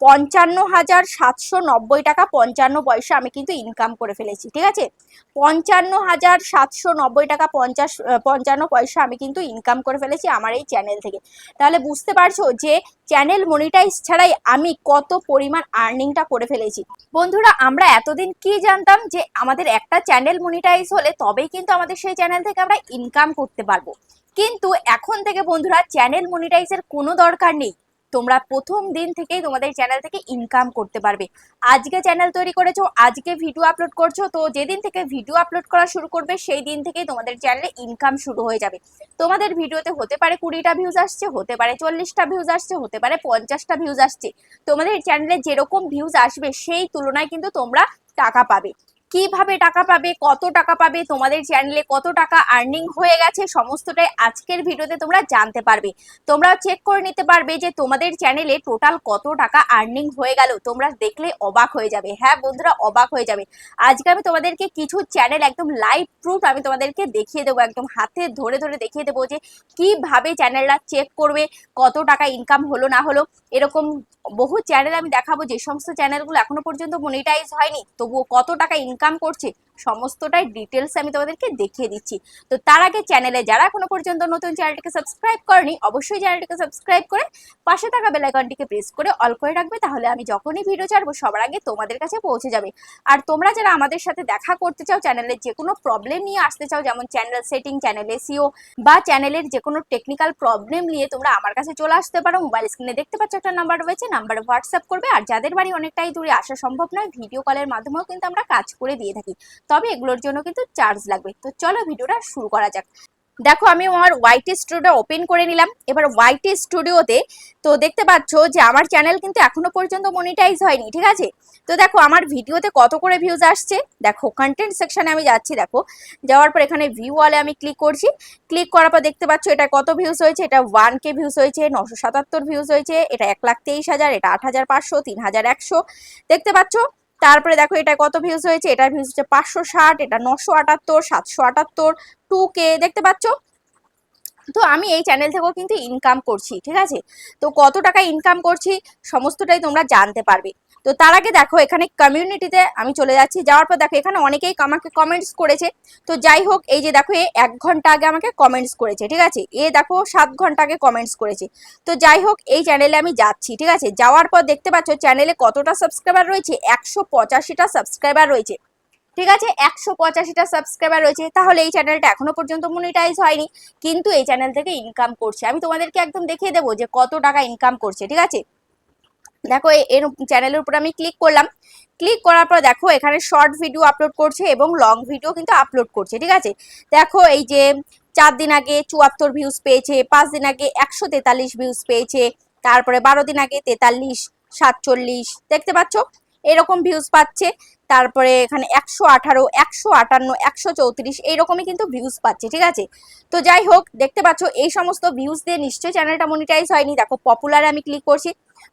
পঞ্চান্ন হাজার সাতশো নব্বই টাকা, পঞ্চান্ন পয়সা আমি কিন্তু ইনকাম করে ফেলেছি, ঠিক আছে? পঞ্চান্ন হাজার সাতশো নব্বই টাকা, পঞ্চাশ পঞ্চান্ন পয়সা আমি কিন্তু ইনকাম করে ফেলেছি আমার এই চ্যানেল থেকে। তাহলে বুঝতে পারছ যে চ্যানেল মনিটাইজ ছাড়াই আমি কত পরিমাণ আর্নিংটা করে ফেলেছি। বন্ধুরা, আমরা এতদিন কি জানতাম যে আমাদের একটা চ্যানেল মনিটাইজ হলে তবেই কিন্তু আমাদের সেই চ্যানেল থেকে আমরা ইনকাম করতে পারব। কিন্তু এখন থেকে বন্ধুরা চ্যানেল মনিটাইজের কোনো দরকার নেই। তোমরা প্রথম দিন থেকেই তোমাদের চ্যানেল থেকে ইনকাম করতে পারবে। আজকে চ্যানেল তৈরি করেছ, আজকে ভিডিও আপলোড করছ, তো যেদিন থেকে ভিডিও আপলোড করা শুরু করবে, সেই দিন থেকেই তোমাদের চ্যানেলে ইনকাম শুরু হয়ে যাবে। তোমাদের ভিডিওতে হতে পারে কুড়িটা ভিউজ আসছে, হতে পারে চল্লিশটা ভিউজ আসছে, হতে পারে পঞ্চাশটা ভিউজ আসছে। তোমাদের চ্যানেলে যেরকম ভিউজ আসবে, সেই তুলনায় কিন্তু তোমরা টাকা পাবে। কীভাবে টাকা পাবে, কত টাকা পাবে, তোমাদের চ্যানেলে কত টাকা আর্নিং হয়ে গেছে, সমস্তটাই আজকের ভিডিওতে তোমরা জানতে পারবে। তোমরা চেক করে নিতে পারবে যে তোমাদের চ্যানেলে টোটাল কত টাকা আর্নিং হয়ে গেল। তোমরা দেখলে অবাক হয়ে যাবে। হ্যাঁ বন্ধুরা, অবাক হয়ে যাবে। আজকে আমি তোমাদেরকে কিছু চ্যানেল একদম লাইভ প্রুফ আমি তোমাদেরকে দেখিয়ে দেবো, একদম হাতে ধরে ধরে দেখিয়ে দেবো যে কীভাবে চ্যানেলটা চেক করবে, কত টাকা ইনকাম হলো না হলো। এরকম বহু চ্যানেল আমি দেখাবো, যে সমস্ত চ্যানেলগুলো এখনও পর্যন্ত মনিটাইজ হয়নি, তবুও কত টাকা ইনকাম করছে সমস্তটাই ডিটেলস আমি তোমাদেরকে দেখিয়ে দিচ্ছি। তো তার আগে চ্যানেলে যারা এখনও পর্যন্ত নতুন চ্যানেলটিকে সাবস্ক্রাইব করেনি, অবশ্যই চ্যানেলটিকে সাবস্ক্রাইব করে পাশে থাকা বেল আইকনটিকে প্রেস করে অল করে রাখবে, তাহলে আমি যখনই ভিডিও ছাড়বো, সবার আগে তোমাদের কাছে পৌঁছে যাবে। আর তোমরা যারা আমাদের সাথে দেখা করতে চাও চ্যানেলের যে কোনো প্রবলেম নিয়ে আসতে চাও, যেমন চ্যানেল সেটিং চ্যানেল এসিও বা চ্যানেলের যে কোনো টেকনিক্যাল প্রবলেম নিয়ে তোমরা আমার কাছে চলে আসতে পারো। মোবাইল স্ক্রিনে দেখতে পাচ্ছ একটা নাম্বার রয়েছে নাম্বারে হোয়াটসঅ্যাপ করবে। আর যাদের বাড়ি অনেকটাই দূরে, আসা সম্ভব নয় ভিডিও কলের মাধ্যমেও কিন্তু আমরা কাজ করে দিয়ে থাকি। তবে এগুলোর জন্য কিন্তু চার্জ লাগবে। তো চলো ভিডিওটা শুরু করা যাক। দেখো, আমি আমার ওয়াইটি স্টুডিও ওপেন করে নিলাম। এবার ওয়াইটি স্টুডিওতে তো দেখতে পাচ্ছ যে আমার চ্যানেল কিন্তু এখনও পর্যন্ত মনিটাইজ হয়নি, ঠিক আছে? তো দেখো, আমার ভিডিওতে কত করে ভিউজ আসছে? দেখো কন্টেন্ট সেকশানে আমি যাচ্ছি, দেখো। যাওয়ার পর এখানে ভিউ ওয়ালে আমি ক্লিক করছি। ক্লিক করার পর দেখতে পাচ্ছ এটা কত ভিউজ হয়েছে? এটা ওয়ান কে ভিউজ হয়েছে, নশো সাতাত্তর ভিউজ হয়েছে, এটা এক লাখ তেইশ হাজার, এটা আট হাজার পাঁচশো, তিন হাজার একশো। দেখতে পাচ্ছ? তারপরে দেখো এটা কত ভিউজ হয়েছে? এটার ভিউজ হচ্ছে পাঁচশো ষাট, এটা নশো আটাত্তর, সাতশো আটাত্তর টু কে দেখতে পাচ্ছ? তো আমি এই চ্যানেল থেকেও কিন্তু ইনকাম করছি, ঠিক আছে? তো কত টাকা ইনকাম করছি সমস্তটাই তোমরা জানতে পারবে। তো তার আগে দেখো, এখানে কমিউনিটিতে আমি চলে যাচ্ছি। যাওয়ার পর দেখো, এখানে অনেকেই আমাকে কমেন্টস করেছে। তো যাই হোক, এই যে দেখো, এ এক ঘণ্টা আগে আমাকে কমেন্টস করেছে, ঠিক আছে? এ দেখো, সাত ঘণ্টা আগে কমেন্টস করেছে। তো যাই হোক, এই চ্যানেলে আমি যাচ্ছি, ঠিক আছে? যাওয়ার পর দেখতে পাচ্ছ চ্যানেলে কতটা সাবস্ক্রাইবার রয়েছে? একশো পঁচাশিটা সাবস্ক্রাইবার রয়েছে। ঠিক আছে? একশো পঁচাশিটা সাবস্ক্রাইবার রয়েছে। তাহলে এই চ্যানেলটা এখনও পর্যন্ত মনিটাইজ হয়নি। কিন্তু এই চ্যানেল থেকে ইনকাম করছে। আমি তোমাদেরকে একদম দেখিয়ে দেবো যে কত টাকা ইনকাম করছে, ঠিক আছে? দেখো এর চ্যানেলের উপর আমি ক্লিক করলাম। ক্লিক করার পর দেখো, এখানে শর্ট ভিডিও আপলোড করছে এবং লং ভিডিও কিন্তু আপলোড করছে, ঠিক আছে? দেখো, এই যে চার দিন আগে চুয়াত্তর ভিউজ পেয়েছে, পাঁচ দিন আগে একশো তেতাল্লিশ ভিউজ পেয়েছে, তারপরে বারো দিন আগে তেতাল্লিশ, সাতচল্লিশ, দেখতে পাচ্ছ? এরকম ভিউজ পাচ্ছে। তারপরে এখানে একশো আঠারো, একশো আটান্ন, একশো চৌত্রিশ, এইরকমই কিন্তু ভিউজ পাচ্ছে, ঠিক আছে? তো যাই হোক, দেখতে পাচ্ছ, এই সমস্ত ভিউজ দিয়ে নিশ্চয়ই চ্যানেলটা মনিটাইজ হয়নি। দেখো পপুলারে আমি ক্লিক করছি।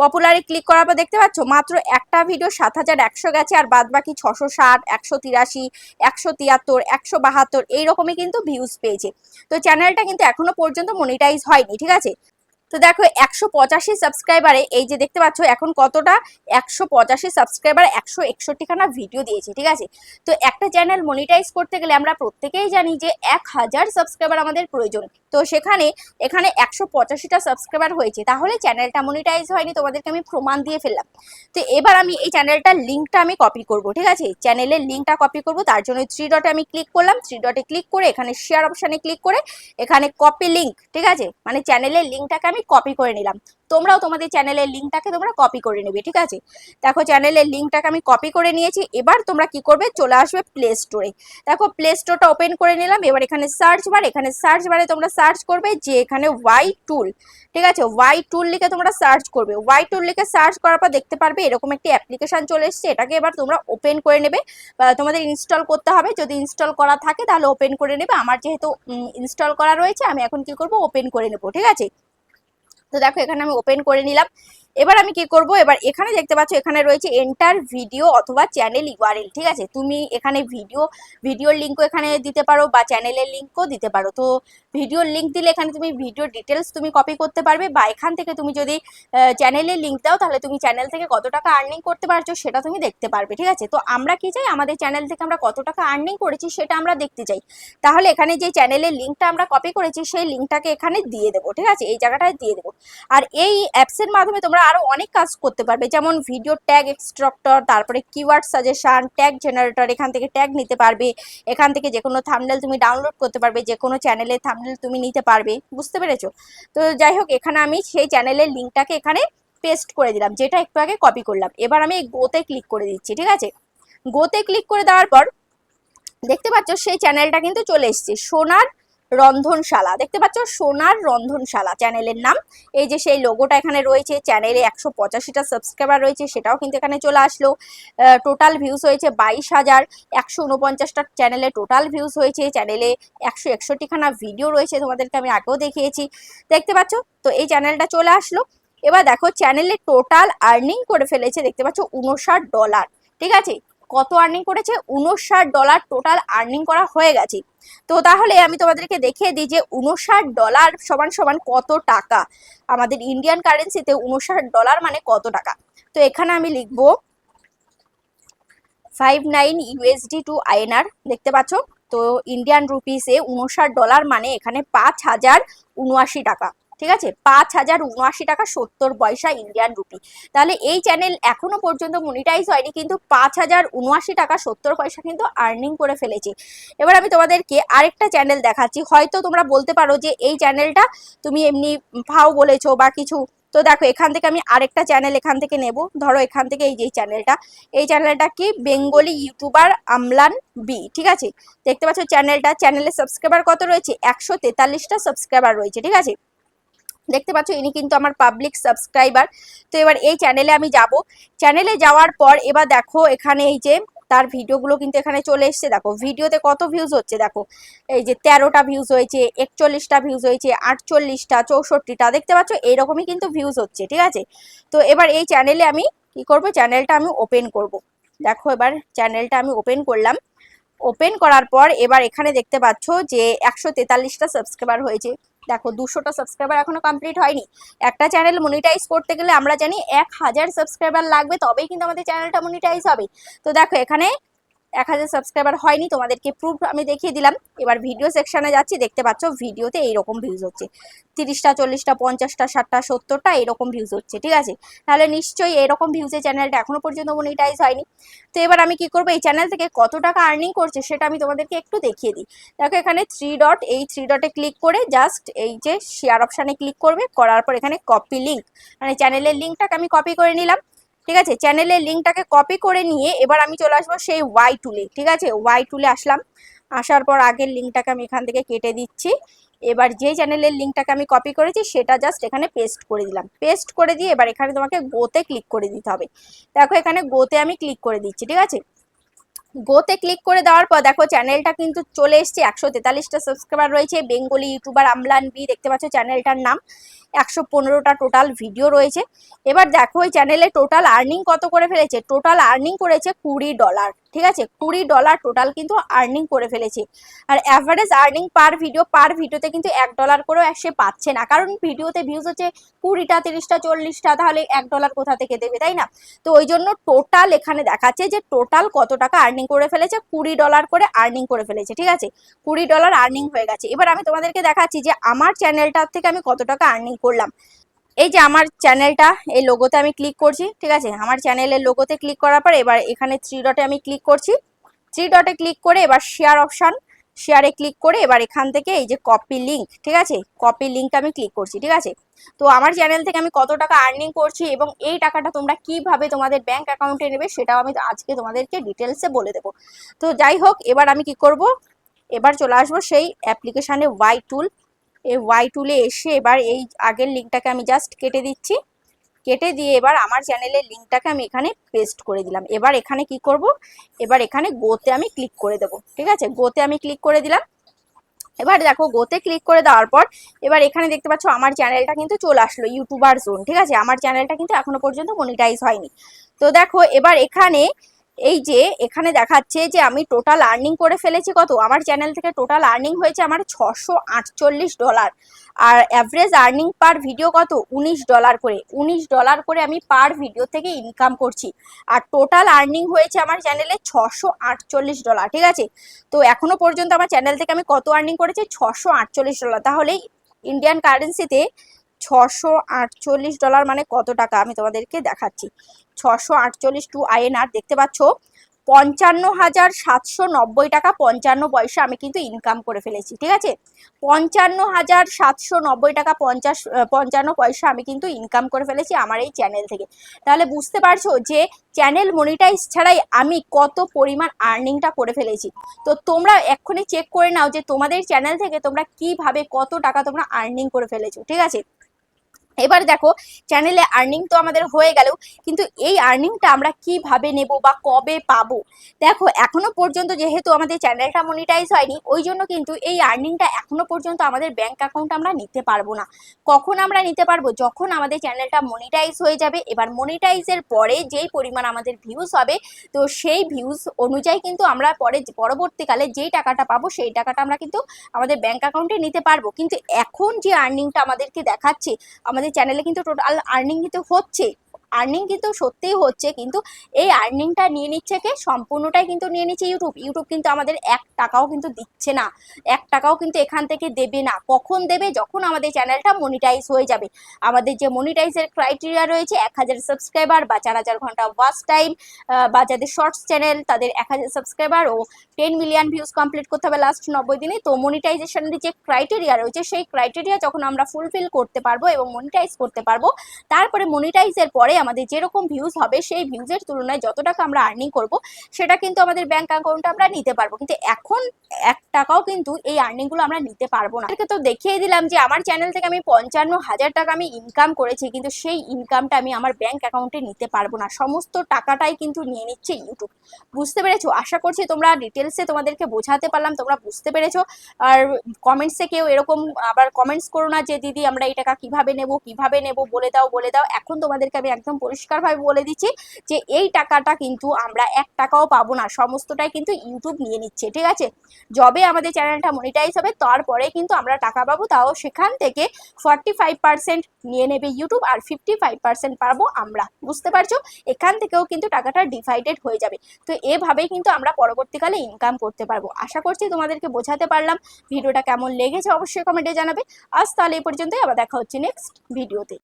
পপুলারে ক্লিক করার পর দেখতে পাচ্ছ, মাত্র একটা ভিডিও সাত হাজার একশো গেছে, আর বাদ বাকি ছশো ষাট, একশো তিরাশি, একশো তিয়াত্তর, একশো বাহাত্তর, এইরকমই কিন্তু ভিউজ পেয়েছে। তো চ্যানেলটা কিন্তু এখনও পর্যন্ত মনিটাইজ হয়নি, ঠিক আছে? তো দেখো একশো পঁচাশি সাবস্ক্রাইবারে এই যে দেখতে পাচ্ছ, এখন কতটা? একশো পঁচাশি সাবস্ক্রাইবার একশো একষট্টিখানা ভিডিও দিয়েছে, ঠিক আছে? তো একটা চ্যানেল মনিটাইজ করতে গেলে আমরা প্রত্যেকেই জানি যে এক হাজার সাবস্ক্রাইবার আমাদের প্রয়োজন। তো সেখানে, এখানে একশো পঁচাশিটা সাবস্ক্রাইবার হয়েছে। তাহলে চ্যানেলটা মনিটাইজ হয়নি, তোমাদেরকে আমি প্রমাণ দিয়ে ফেললাম। তো এবার আমি এই চ্যানেলটার লিঙ্কটা আমি কপি করব, ঠিক আছে? চ্যানেলের লিঙ্কটা কপি করব, তার জন্য থ্রি ডটে আমি ক্লিক করলাম। থ্রি ডটে ক্লিক করে, এখানে শেয়ার অপশানে ক্লিক করে, এখানে কপি লিঙ্ক ঠিক আছে? মানে চ্যানেলের লিঙ্কটাকে আমি কপি করে নিলাম। তোমরাও তোমাদের চ্যানেলের লিঙ্কটাকে তোমরা কপি করে নেবে, ঠিক আছে? দেখো চ্যানেলের লিঙ্কটাকে আমি কপি করে নিয়েছি, এবার তোমরা কি করবে? চলে আসবে প্লে স্টোরে দেখো প্লে স্টোরটা ওপেন করে নিলাম, এবার এখানে সার্চ বার এখানে সার্চ বারে তোমরা সার্চ করবে যে এখানে ওয়াই টুল ঠিক আছে? ওয়াই টুল লিখে তোমরা সার্চ করবে। ওয়াই টুল লিখে সার্চ করার পর দেখতে পারবে এরকম একটি অ্যাপ্লিকেশন চলে এসছে, এটাকে এবার তোমরা ওপেন করে নেবে। তোমাদের ইনস্টল করতে হবে, যদি ইনস্টল করা থাকে তাহলে ওপেন করে নেবে। আমার যেহেতু ইনস্টল করা রয়েছে, আমি এখন কি করব? ওপেন করে নেব, ঠিক আছে? তো দেখো, এখানে আমি ওপেন করে নিলাম। এবার আমি কি করব? এবার এখানে দেখতে পাচ্ছ, এখানে রয়েছে এন্টার ভিডিও অথবা চ্যানেল ইউআরএল ঠিক আছে? তুমি এখানে ভিডিও ভিডিওর লিঙ্কও এখানে দিতে পারো বা চ্যানেলের লিঙ্কও দিতে পারো। তো ভিডিওর লিঙ্ক দিলে এখানে তুমি ভিডিও ডিটেলস তুমি কপি করতে পারবে। বা এখান থেকে তুমি যদি চ্যানেলের লিঙ্ক দাও, তাহলে তুমি চ্যানেল থেকে কত টাকা আর্নিং করতে পারছ সেটা তুমি দেখতে পারবে, ঠিক আছে? তো আমরা কি চাই? আমাদের চ্যানেল থেকে আমরা কত টাকা আর্নিং করেছি সেটা আমরা দেখতে চাই। তাহলে এখানে যে চ্যানেলের লিঙ্কটা আমরা কপি করেছি, সেই লিঙ্কটাকে এখানে দিয়ে দেবো, ঠিক আছে? এই জায়গাটায় দিয়ে দেবো। আর এই অ্যাপসের মাধ্যমে তোমরা আরও অনেক কাজ করতে পারবে, যেমন ভিডিও ট্যাগ এক্সট্রাক্টর তারপরে কিওয়ার্ড সাজেশন ট্যাগ জেনারেটর এখান থেকে ট্যাগ নিতে পারবে। এখান থেকে যে কোনো থামনেল তুমি ডাউনলোড করতে পারবে যে কোনো চ্যানেলের থামনেল তুমি নিতে পারবে, বুঝতে পেরেছ? তো যাই হোক, এখানে আমি সেই চ্যানেলের লিঙ্কটাকে এখানে পেস্ট করে দিলাম, যেটা একটু আগে কপি করলাম। এবার আমি গোতে ক্লিক করে দিচ্ছি, ঠিক আছে? গোতে ক্লিক করে দেওয়ার পর, দেখতে পাচ্ছ সেই চ্যানেলটা কিন্তু চলে এসছে। সোনার রন্ধনশালা। দেখতে পাচ্ছ, সোনার রন্ধনশালা চ্যানেলের নাম। এই যে সেই লোগোটা এখানে রয়েছে, চ্যানেলে একশো পঁচাশিটা সাবস্ক্রাইবার রয়েছে, সেটাও কিন্তু এখানে চলে আসলো। টোটাল ভিউজ হয়েছে বাইশ হাজার, একশো উনপঞ্চাশটা চ্যানেলে টোটাল ভিউজ হয়েছে, চ্যানেলে একশো একষট্টিখানা ভিডিও রয়েছে, তোমাদেরকে আমি আগেও দেখিয়েছি। দেখতে পাচ্ছ, তো এই চ্যানেলটা চলে আসলো। এবার দেখো, চ্যানেলে টোটাল আর্নিং করে ফেলেছে, দেখতে পাচ্ছ উনষাট ডলার ঠিক আছে? কত আর্নিং করেছে? উনষাট ডলার টোটাল আর্নিং করা হয়ে গেছে। তো তাহলে আমি তোমাদেরকে দেখিয়ে দিই যে উনষাট ডলার সমান সমান কত টাকা? আমাদের ইন্ডিয়ান কারেন্সিতে উনষাট ডলার মানে কত টাকা? তো এখানে আমি লিখব five nine USD to INR দেখতে পাচ্ছ? তো ইন্ডিয়ান রুপিসে উনষাট ডলার মানে এখানে পাঁচ হাজার উনআশি টাকা। ঠিক আছে? পাঁচ হাজার উনআশি টাকা সত্তর পয়সা ইন্ডিয়ান রুপি তাহলে এই চ্যানেল এখনও পর্যন্ত মনিটাইজ হয়নি, কিন্তু পাঁচ হাজার উনআশি টাকা সত্তর পয়সা কিন্তু আর্নিং করে ফেলেছে। এবার আমি তোমাদেরকে আরেকটা চ্যানেল দেখাচ্ছি। হয়তো তোমরা বলতে পারো যে এই চ্যানেলটা তুমি এমনি ভাও বলেছ বা কিছু। তো দেখো, এখান থেকে আমি আরেকটা চ্যানেল এখান থেকে নেব। ধরো, এখান থেকে এই যে চ্যানেলটা এই চ্যানেলটা কি? বেঙ্গলি ইউটিউবার আমলান বি ঠিক আছে? দেখতে পাচ্ছ চ্যানেলটা চ্যানেলের সাবস্ক্রাইবার কত রয়েছে? একশো তেতাল্লিশটা সাবস্ক্রাইবার রয়েছে, ঠিক আছে? দেখতে পাচ্ছ, ইনি কিন্তু আমার পাবলিক সাবস্ক্রাইবার তো এবার এই চ্যানেলে আমি যাব। চ্যানেলে যাওয়ার পর এবার দেখো, এখানে এই যে তার ভিডিওগুলো কিন্তু এখানে চলে এসছে। দেখো, ভিডিওতে কত ভিউজ হচ্ছে দেখো। এই যে তেরোটা ভিউজ হয়েছে, একচল্লিশটা ভিউজ হয়েছে, আটচল্লিশটা, চৌষট্টিটা। দেখতে পাচ্ছ, এইরকমই কিন্তু ভিউজ হচ্ছে, ঠিক আছে? তো এবার এই চ্যানেলে আমি কি করব? চ্যানেলটা আমি ওপেন করব। দেখো এবার চ্যানেলটা আমি ওপেন করলাম। ওপেন করার পর এবার এখানে দেখতে পাচ্ছ যে একশো তেতাল্লিশটা সাবস্ক্রাইবার হয়েছে। দেখো, দুশোটা সাবস্ক্রাইবার এখনও কমপ্লিট হয়নি। একটা চ্যানেল মনিটাইজ করতে গেলে আমরা জানি এক হাজার সাবস্ক্রাইবার লাগবে, তবেই কিন্তু আমাদের চ্যানেলটা মনিটাইজ হবে। তো দেখো, এখানে এক হাজার সাবস্ক্রাইবার হয়নি, তোমাদেরকে প্রুফ আমি দেখিয়ে দিলাম। এবার ভিডিও সেকশানে যাচ্ছি, দেখতে পাচ্ছ ভিডিওতে এইরকম ভিউজ হচ্ছে। তিরিশটা, চল্লিশটা, পঞ্চাশটা, ষাটটা, সত্তরটা এরকম ভিউজ হচ্ছে, ঠিক আছে? তাহলে নিশ্চয়ই এরকম ভিউজের চ্যানেলটা এখনও পর্যন্ত মনিটাইজ হয়নি। তো এবার আমি কি করব, এই চ্যানেল থেকে কত টাকা আর্নিং করছে সেটা আমি তোমাদেরকে একটু দেখিয়ে দিই। দেখো এখানে থ্রি ডট এই থ্রি ডটে ক্লিক করে জাস্ট এই যে শেয়ার অপশানে ক্লিক করবে, করার পর এখানে কপি লিঙ্ক মানে চ্যানেলের লিঙ্কটাকে আমি কপি করে নিলাম। ঠিক আছে? চ্যানেলের লিঙ্কটাকে কপি করে নিয়ে এবার আমি চলে আসব সেই ওয়াই টুলে ঠিক আছে? ওয়াই টুলে আসলাম। আসার পর আগের লিঙ্কটাকে আমি এখান থেকে কেটে দিচ্ছি। এবার যে চ্যানেলের লিঙ্কটাকে আমি কপি করেছি, সেটা জাস্ট এখানে পেস্ট করে দিলাম। পেস্ট করে দিয়ে এবার এখানে তোমাকে গোতে ক্লিক করে দিতে হবে। দেখো এখানে গোতে আমি ক্লিক করে দিচ্ছি, ঠিক আছে? গোতে ক্লিক করে দেওয়ার পর দেখো চ্যানেলটা কিন্তু চলে এসছে। একশো তেতাল্লিশটা সাবস্ক্রাইবার রয়েছে। বেঙ্গলি ইউটিউবার আমলান বি, দেখতে পাচ্ছ চ্যানেলটার নাম। একশো পনেরোটা টোটাল ভিডিও রয়েছে। এবার দেখো ওই চ্যানেলে টোটাল আর্নিং কত করে ফেলেছে? টোটাল আর্নিং করেছে কুড়ি ডলার ঠিক আছে? কুড়ি ডলার টোটাল কিন্তু আর্নিং করে ফেলেছে। আর average earning per video per ভিডিওতে কিন্তু এক ডলার করেও সে পাচ্ছে না। কারণ ভিডিওতে ভিউজ হচ্ছে কুড়িটা, তিরিশটা, চল্লিশটা, তাহলে এক ডলার কোথা থেকে দেবে, তাই না? তো ওই জন্য টোটাল এখানে দেখাচ্ছে যে টোটাল কত টাকা আর্নিং করে ফেলেছে? কুড়ি ডলার করে আর্নিং করে ফেলেছে, ঠিক আছে? কুড়ি ডলার আর্নিং হয়ে গেছে। এবার আমি তোমাদেরকে দেখাচ্ছি যে আমার চ্যানেলটার থেকে আমি কত টাকা আর্নিং করলাম। এই যে আমার চ্যানেলটা এই লোগোতে আমি ক্লিক করছি, ঠিক আছে? আমার চ্যানেলের লোগোতে ক্লিক করার পর এবার এখানে থ্রি ডটে আমি ক্লিক করছি। থ্রি ডটে ক্লিক করে এবার শেয়ার অপশান শেয়ারে ক্লিক করে এবার এখান থেকে এই যে কপি লিঙ্ক ঠিক আছে? কপি লিঙ্ক আমি ক্লিক করছি, ঠিক আছে? তো আমার চ্যানেল থেকে আমি কত টাকা আর্নিং করছি এবং এই টাকাটা তোমরা কীভাবে তোমাদের ব্যাংক অ্যাকাউন্টে নেবে সেটাও আমি আজকে তোমাদেরকে ডিটেলসে বলে দেবো। তো যাই হোক, এবার আমি কি করব? এবার চলে আসব সেই অ্যাপ্লিকেশানে ওয়াই টুল এই ওয়াই টুলে এসে এবার এই আগের লিঙ্কটাকে আমি জাস্ট কেটে দিচ্ছি। কেটে দিয়ে এবার আমার চ্যানেলের লিঙ্কটাকে আমি এখানে পেস্ট করে দিলাম। এবার এখানে কি করব? এবার এখানে গোতে আমি ক্লিক করে দেবো, ঠিক আছে? গোতে আমি ক্লিক করে দিলাম। এবার দেখো গোতে ক্লিক করে দেওয়ার পর এবার এখানে দেখতে পাচ্ছ আমার চ্যানেলটা কিন্তু চলে আসলো ইউটিউবার জোন ঠিক আছে? আমার চ্যানেলটা কিন্তু এখনও পর্যন্ত মনিটাইজ হয়নি। তো দেখো, এবার এখানে এই যে এখানে দেখাচ্ছে যে আমি টোটাল আর্নিং করে ফেলেছি কত? আমার চ্যানেল থেকে টোটাল আর্নিং হয়েছে আমার ছশো আটচল্লিশ ডলার আর অ্যাভারেজ আর্নিং পার ভিডিও কত? উনিশ ডলার করে। উনিশ ডলার করে আমি পার ভিডিও থেকে ইনকাম করছি। আর টোটাল আর্নিং হয়েছে আমার চ্যানেলে ছশো আটচল্লিশ ডলার ঠিক আছে? তো এখনও পর্যন্ত আমার চ্যানেল থেকে আমি কত আর্নিং করেছি? ছশো আটচল্লিশ ডলার তাহলে ইন্ডিয়ান কারেন্সিতে ছশো আটচল্লিশ ডলার মানে কত টাকা? আমি তোমাদেরকে দেখাচ্ছি। ছশো আটচল্লিশ টু আইএনআর, দেখতে পাচ্ছ? পঞ্চান্ন হাজার সাতশো নব্বই টাকা, পঞ্চান্ন পয়সা আমি কিন্তু ইনকাম করে ফেলেছি, ঠিক আছে? পঞ্চান্ন হাজার সাতশো নব্বই টাকা, পঞ্চাশ পঞ্চান্ন পয়সা আমি কিন্তু ইনকাম করে ফেলেছি আমার এই চ্যানেল থেকে। তাহলে বুঝতে পারছ যে চ্যানেল মনিটাইজ ছাড়াই আমি কত পরিমাণ আর্নিংটা করে ফেলেছি। তো তোমরা এক্ষুনি চেক করে নাও যে তোমাদের চ্যানেল থেকে তোমরা কীভাবে কত টাকা তোমরা আর্নিং করে ফেলেছো, ঠিক আছে? এবার দেখো চ্যানেলে আর্নিং তো আমাদের হয়ে গেল, কিন্তু এই আর্নিংটা আমরা কীভাবে নেব বা কবে পাবো? দেখো, এখনও পর্যন্ত যেহেতু আমাদের চ্যানেলটা মনিটাইজ হয়নি, ওই জন্য কিন্তু এই আর্নিংটা এখনও পর্যন্ত আমাদের ব্যাংক অ্যাকাউন্ট আমরা নিতে পারব না। কখন আমরা নিতে পারব? যখন আমাদের চ্যানেলটা মনিটাইজ হয়ে যাবে, এবার মনিটাইজের পরে যেই পরিমাণ আমাদের ভিউজ হবে, তো সেই ভিউজ অনুযায়ী কিন্তু আমরা পরে, পরবর্তীকালে যেই টাকাটা পাবো, সেই টাকাটা আমরা কিন্তু আমাদের ব্যাংক অ্যাকাউন্টে নিতে পারব। কিন্তু এখন যে আর্নিংটা আমাদেরকে দেখাচ্ছে, আমাদের চ্যানেলে কিন্তু টোটাল আর্নিং কিন্তু হচ্ছে। আর্নিং কিন্তু সত্যিই হচ্ছে, কিন্তু এই আর্নিংটা নিয়ে নিচ্ছে কে? সম্পূর্ণটাই কিন্তু নিয়ে নিচ্ছে ইউটিউব ইউটিউব কিন্তু আমাদের এক টাকাও কিন্তু দিচ্ছে না। এক টাকাও কিন্তু এখান থেকে দেবে না। কখন দেবে? যখন আমাদের চ্যানেলটা মনিটাইজ হয়ে যাবে। আমাদের যে মনিটাইজের ক্রাইটেরিয়া রয়েছে, এক হাজার সাবস্ক্রাইবার বা চার হাজার ঘণ্টা ওয়াচ টাইম বা যাদের শর্টস চ্যানেল তাদের এক হাজার সাবস্ক্রাইবার ও টেন মিলিয়ন ভিউজ কমপ্লিট করতে হবে লাস্ট নব্বই দিনে। তো মনিটাইজেশনের যে ক্রাইটেরিয়া রয়েছে, সেই ক্রাইটেরিয়া যখন আমরা ফুলফিল করতে পারব এবং মনিটাইজ করতে পারব, তারপরে মনিটাইজের পরে আমাদের যেরকম ভিউজ হবে, সেই ভিউজের তুলনায় যত টাকা আমরা আর্নিং করব, সেটা কিন্তু আমাদের ব্যাংক অ্যাকাউন্টে আমরা নিতে পারব। কিন্তু এখন এক টাকাও কিন্তু এই আর্নিংগুলো আমরা নিতে পারব না। তো দেখিয়ে দিলাম যে আমার চ্যানেল থেকে আমি পঞ্চান্ন হাজার টাকা আমি ইনকাম করেছি, কিন্তু সেই ইনকামটা আমি আমার ব্যাংক অ্যাকাউন্টে নিতে পারব না। সমস্ত টাকাটাই কিন্তু নিয়ে নিচ্ছে ইউটিউব বুঝতে পেরেছ? আশা করছি তোমরা ডিটেলসে তোমাদেরকে বোঝাতে পারলাম, তোমরা বুঝতে পেরেছ। আর কমেন্টসে কেউ এরকম আবার কমেন্টস করো না যে, দিদি, আমরা এই টাকা কীভাবে নেব কীভাবে নেব, বলে দাও বলে দাও। এখন তোমাদেরকে আমি একদম পরিষ্কারভাবে বলে দিচ্ছি যে এই টাকাটা কিন্তু আমরা এক টাকাও পাবো না। সমস্তটাই কিন্তু ইউটিউব নিয়ে নিচ্ছে, ঠিক আছে? যবে আমাদের চ্যানেলটা মনিটাইজ হবে, তারপরে কিন্তু আমরা টাকা পাবো, তাও সেখান থেকে ফর্টি ফাইভ পার্সেন্ট নিয়ে নেবে ইউটিউব আর ফিফটি ফাইভ পার্সেন্ট পাবো আমরা, বুঝতে পারছ? এখান থেকেও কিন্তু টাকাটা ডিভাইডেড হয়ে যাবে। তো এভাবেই কিন্তু আমরা পরবর্তীকালে ইনকাম করতে পারব। আশা করছি তোমাদেরকে বোঝাতে পারলাম, ভিডিওটা কেমন লেগেছে অবশ্যই কমেন্টে জানাবে। আজ তাহলে এই পর্যন্তই, আবার দেখা হচ্ছে নেক্সট ভিডিওতে